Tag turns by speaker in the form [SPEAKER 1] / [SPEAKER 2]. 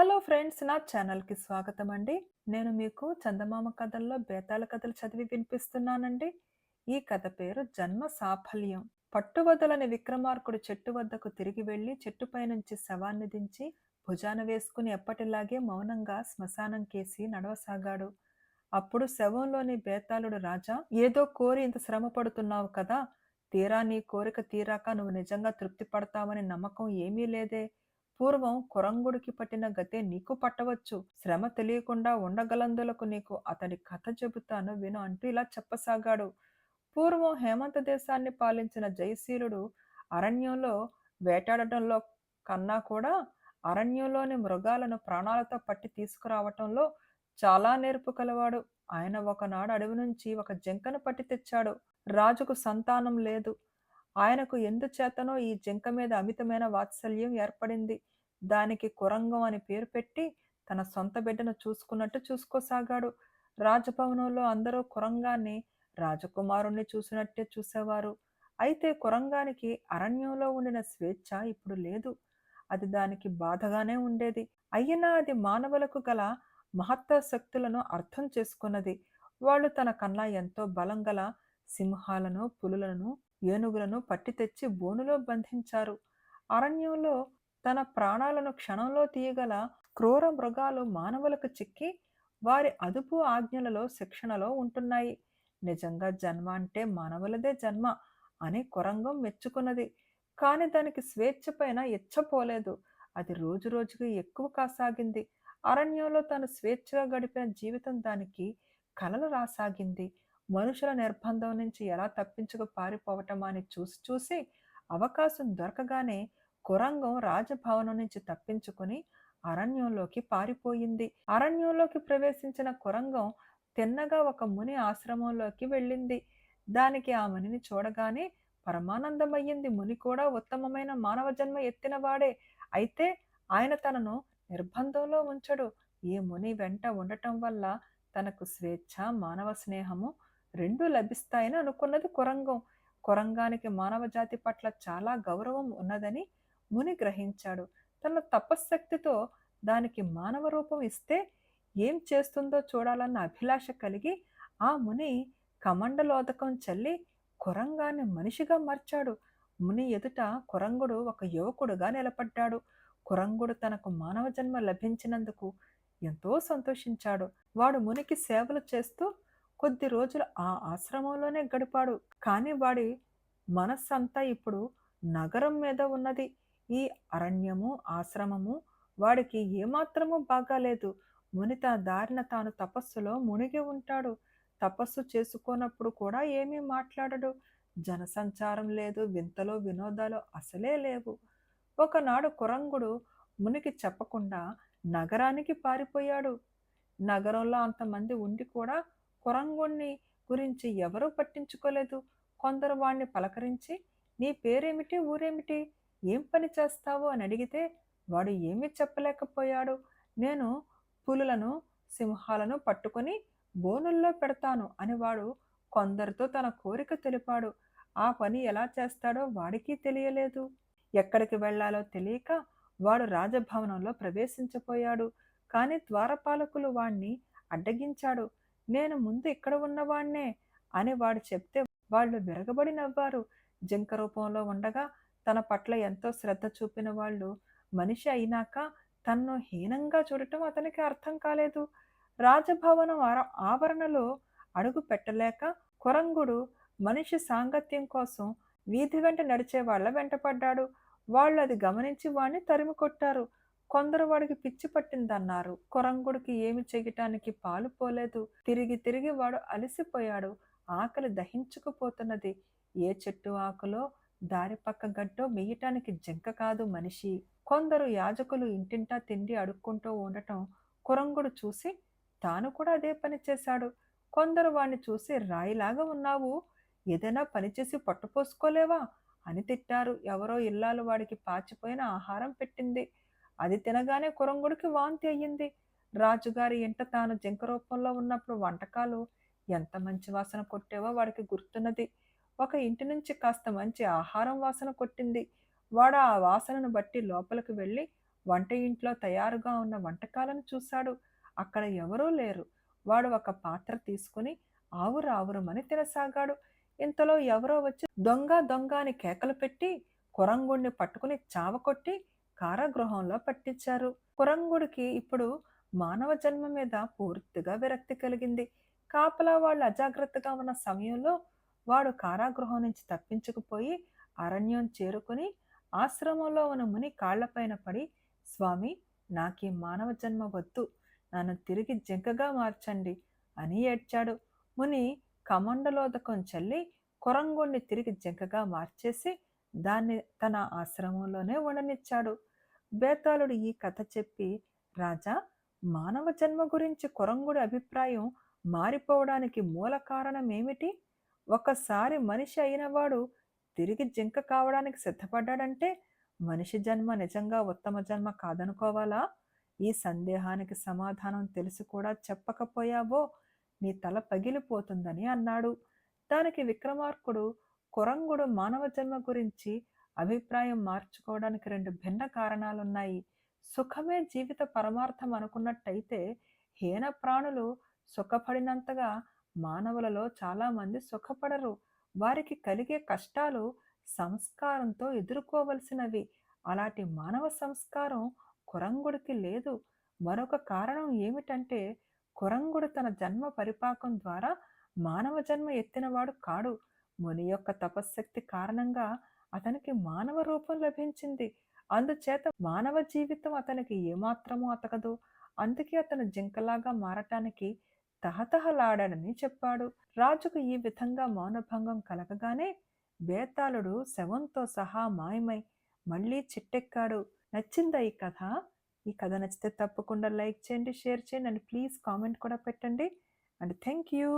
[SPEAKER 1] Hello friends నా ఛానల్కి స్వాగతం అండి నేను మీకు చందమామ కథల్లో బేతాళ కథలు చదివి వినిపిస్తున్నానండి. ఈ కథ పేరు జన్మ సాఫల్యం. పట్టువదలని విక్రమార్కుడు చెట్టు వద్దకు తిరిగి వెళ్ళి చెట్టుపై నుంచి శవాన్ని దించి భుజాన వేసుకుని ఎప్పటిలాగే మౌనంగా శ్మశానం కేసి నడవసాగాడు. అప్పుడు శవంలోని బేతాళుడు రాజా ఏదో కోరి ఇంత శ్రమ పడుతున్నావు కదా. తీరా నీ కోరిక తీరాక నువ్వు నిజంగా తృప్తి పడతావని నమ్మకం ఏమీ లేదే. పూర్వం కురంగుడికి పట్టిన గతే నీకు పట్టవచ్చు. శ్రమ తెలియకుండా ఉండగలందులకు నీకు అతడి కథ చెబుతాను విను అంటూ ఇలా చెప్పసాగాడు. పూర్వం హేమంత దేశాన్ని పాలించిన జయశీలుడు అరణ్యంలో వేటాడటంలో కన్నా కూడా అరణ్యంలోని మృగాలను ప్రాణాలతో పట్టి తీసుకురావటంలో చాలా నేర్పు కలవాడు. ఆయన ఒకనాడు అడవి నుంచి ఒక జింకను పట్టి తెచ్చాడు. రాజుకు సంతానం లేదు. ఆయనకు ఎందుచేతనో ఈ జింక మీద అమితమైన వాత్సల్యం ఏర్పడింది. దానికి కురంగం అని పేరు పెట్టి తన సొంత బిడ్డను చూసుకున్నట్టు చూసుకోసాగాడు. రాజభవనంలో అందరూ కురంగాన్ని రాజకుమారుణ్ణి చూసినట్టే చూసేవారు. అయితే కురంగానికి అరణ్యంలో ఉండిన స్వేచ్ఛ ఇప్పుడు లేదు. అది దానికి బాధగానే ఉండేది. అయినా అది మానవులకు గల మహత్వ శక్తులను అర్థం చేసుకున్నది. వాళ్ళు తన కన్నా ఎంతో బలం గల సింహాలను పులులను ఏనుగులను పట్టి తెచ్చి బోనులో బంధించారు. అరణ్యంలో తన ప్రాణాలను క్షణంలో తీయగల క్రూర మృగాలు మానవులకు చిక్కి వారి అదుపు ఆజ్ఞలలో శిక్షణలో ఉంటున్నాయి. నిజంగా జన్మ అంటే మానవులదే జన్మ అని కొరంగం మెచ్చుకున్నది. కానీ దానికి స్వేచ్ఛ పైన ఎచ్చపోలేదు అది రోజు రోజుకి ఎక్కువ కాసాగింది. అరణ్యంలో తను స్వేచ్ఛగా గడిపిన జీవితం దానికి కలలు రాసాగింది. మనుషుల నిర్బంధం నుంచి ఎలా తప్పించుకు పారిపోవటం అని చూసి చూసి అవకాశం దొరకగానే కురంగం రాజభవనం నుంచి తప్పించుకుని అరణ్యంలోకి పారిపోయింది. అరణ్యంలోకి ప్రవేశించిన కురంగం తిన్నగా ఒక ముని ఆశ్రమంలోకి వెళ్ళింది. దానికి ఆ మునిని చూడగానే పరమానందమయ్యింది. ముని కూడా ఉత్తమమైన మానవ జన్మ ఎత్తినవాడే. అయితే ఆయన తనను నిర్బంధంలో ఉంచడు. ఈ ముని వెంట ఉండటం వల్ల తనకు స్వేచ్ఛ మానవ స్నేహము రెండూ లభిస్తాయని అనుకున్నది కురంగం. కురంగానికి మానవ జాతి పట్ల చాలా గౌరవం ఉన్నదని ముని గ్రహించాడు. తన తపశ్శక్తితో దానికి మానవ రూపం ఇస్తే ఏం చేస్తుందో చూడాలన్న అభిలాష కలిగి ఆ ముని కమండలోదకం చల్లి కురంగాన్ని మనిషిగా మార్చాడు. ముని ఎదుట కురంగుడు ఒక యువకుడుగా నిలబడ్డాడు. కురంగుడు తనకు మానవ జన్మ లభించినందుకు ఎంతో సంతోషించాడు. వాడు మునికి సేవలు చేస్తూ కొద్ది రోజులు ఆ ఆశ్రమంలోనే గడిపాడు. కానీ వాడి మనస్సంతా ఇప్పుడు నగరం మీద ఉన్నది. ఈ అరణ్యము ఆశ్రమము వాడికి ఏమాత్రము బాగాలేదు. మునిత దారిన తాను తపస్సులో మునిగి ఉంటాడు. తపస్సు చేసుకోనప్పుడు కూడా ఏమీ మాట్లాడడు. జనసంచారం లేదు వింతలో వినోదాలు అసలే లేవు. ఒకనాడు కురంగుడు మునికి చెప్పకుండా నగరానికి పారిపోయాడు. నగరంలో అంతమంది ఉండి కూడా కురంగుణ్ణి గురించి ఎవరూ పట్టించుకోలేదు. కొందరు వాణ్ణి పలకరించి నీ పేరేమిటి? ఊరేమిటి? ఏం పని చేస్తావు? అని అడిగితే వాడు ఏమీ చెప్పలేకపోయాడు. నేను పులులను సింహాలను పట్టుకొని బోనుల్లో పెడతాను అని వాడు కొందరితో తన కోరిక తెలిపాడు. ఆ పని ఎలా చేస్తాడో వాడికి తెలియలేదు. ఎక్కడికి వెళ్ళాలో తెలియక వాడు రాజభవనంలో ప్రవేశించపోయాడు. కానీ ద్వారపాలకులు వాణ్ణి అడ్డగించాడు. నేను ముందు ఇక్కడ ఉన్నవాణ్ణే? అని వాడు చెప్తే వాళ్ళు విరగబడి నవ్వారు. జింక రూపంలో ఉండగా తన పట్ల ఎంతో శ్రద్ధ చూపిన వాళ్ళు మనిషి అయినాక తన్ను హీనంగా చూడటం అతనికి అర్థం కాలేదు. రాజభవనం ఆవరణలో అడుగు పెట్టలేక కురంగుడు మనిషి సాంగత్యం కోసం వీధి వెంట నడిచే వాళ్ళ వెంటపడ్డాడు వాళ్ళు అది గమనించి వాణ్ణి తరిమి కొట్టారు. కొందరు వాడికి పిచ్చి పట్టిందన్నారు. కొరంగుడికి ఏమి చెయ్యటానికి పాలు పోలేదు. తిరిగి తిరిగి వాడు అలసిపోయాడు. ఆకలి దహించుకుపోతున్నది. ఏ చెట్టు ఆకులో? దారి పక్క గడ్డో మెయ్యటానికి జింక కాదు మనిషి. కొందరు యాజకులు ఇంటింటా తిండి అడుక్కుంటూ ఉండటం కురంగుడు చూసి తాను కూడా అదే పని చేశాడు. కొందరు వాణ్ణి చూసి రాయిలాగా ఉన్నావు. ఏదైనా పనిచేసి పట్టుపోసుకోలేవా అని తిట్టారు. ఎవరో ఇల్లాలు వాడికి పాచిపోయిన ఆహారం పెట్టింది. అది తినగానే కురంగుడికి వాంతి అయ్యింది. రాజుగారి ఇంట తాను జింక రూపంలో ఉన్నప్పుడు వంటకాలు ఎంత మంచి వాసన కొట్టేవో వాడికి గుర్తున్నది. ఒక ఇంటి నుంచి కాస్త మంచి ఆహారం వాసన కొట్టింది. వాడు ఆ వాసనను బట్టి లోపలికి వెళ్ళి వంట ఇంట్లో తయారుగా ఉన్న వంటకాలను చూశాడు. అక్కడ ఎవరూ లేరు. వాడు ఒక పాత్ర తీసుకుని ఆవురు ఆవురమని తినసాగాడు. ఇంతలో ఎవరో వచ్చి దొంగ దొంగ అని కేకలు పెట్టి కురంగుణ్ణి పట్టుకుని చావకొట్టి కారాగృహంలో పట్టించారు. కురంగుడికి ఇప్పుడు మానవ జన్మ మీద పూర్తిగా విరక్తి కలిగింది. కాపలా వాళ్ళు అజాగ్రత్తగా ఉన్న సమయంలో వాడు కారాగృహం నుంచి తప్పించుకుపోయి అరణ్యం చేరుకుని ఆశ్రమంలో ఉన్న ముని కాళ్ళపైన పడి స్వామి నాకీ మానవ జన్మ వద్దు. నన్ను తిరిగి జింకగా మార్చండి అని ఏడ్చాడు. ముని కమండలోదకం చల్లి కొరంగుణ్ణి తిరిగి జింకగా మార్చేసి దాన్ని తన ఆశ్రమంలోనే ఉండనిచ్చాడు. బేతాళుడు ఈ కథ చెప్పి రాజా మానవ జన్మ గురించి కొరంగుడి అభిప్రాయం మారిపోవడానికి మూల కారణం ఏమిటి ఒకసారి మనిషి అయినవాడు తిరిగి జింక కావడానికి సిద్ధపడ్డాడంటే మనిషి జన్మ నిజంగా ఉత్తమ జన్మ కాదనుకోవాలా? ఈ సందేహానికి సమాధానం తెలిసి కూడా చెప్పకపోయావో నీ తల పగిలిపోతుందని అన్నాడు. దానికి విక్రమార్కుడు కొరంగుడు మానవ జన్మ గురించి అభిప్రాయం మార్చుకోవడానికి రెండు భిన్న కారణాలున్నాయి. సుఖమే జీవిత పరమార్థం అనుకున్నట్టయితే హీన ప్రాణులు సుఖపడినంతగా మానవులలో చాలామంది సుఖపడరు. వారికి కలిగే కష్టాలు సంస్కారంతో ఎదుర్కోవలసినవి. అలాంటి మానవ సంస్కారం కురంగుడికి లేదు. మరొక కారణం ఏమిటంటే కురంగుడు తన జన్మ పరిపాకం ద్వారా మానవ జన్మ ఎత్తినవాడు కాడు. ముని యొక్క తపశ్శక్తి కారణంగా అతనికి మానవ రూపం లభించింది. అందుచేత మానవ జీవితం అతనికి ఏమాత్రమూ అతకదు. అందుకే అతను జింకలాగా మారటానికి తహతహలాడాడని చెప్పాడు. రాజుకు ఈ విధంగా మౌనభంగం కలగగానే బేతాళుడు శవంతో సహా మాయమై మళ్ళీ చిట్టెక్కాడు. నచ్చిందా ఈ కథ? ఈ కథ నచ్చితే తప్పకుండా లైక్ చేయండి షేర్ చేయండి అండ్ ప్లీజ్ కామెంట్ కూడా పెట్టండి. And thank you.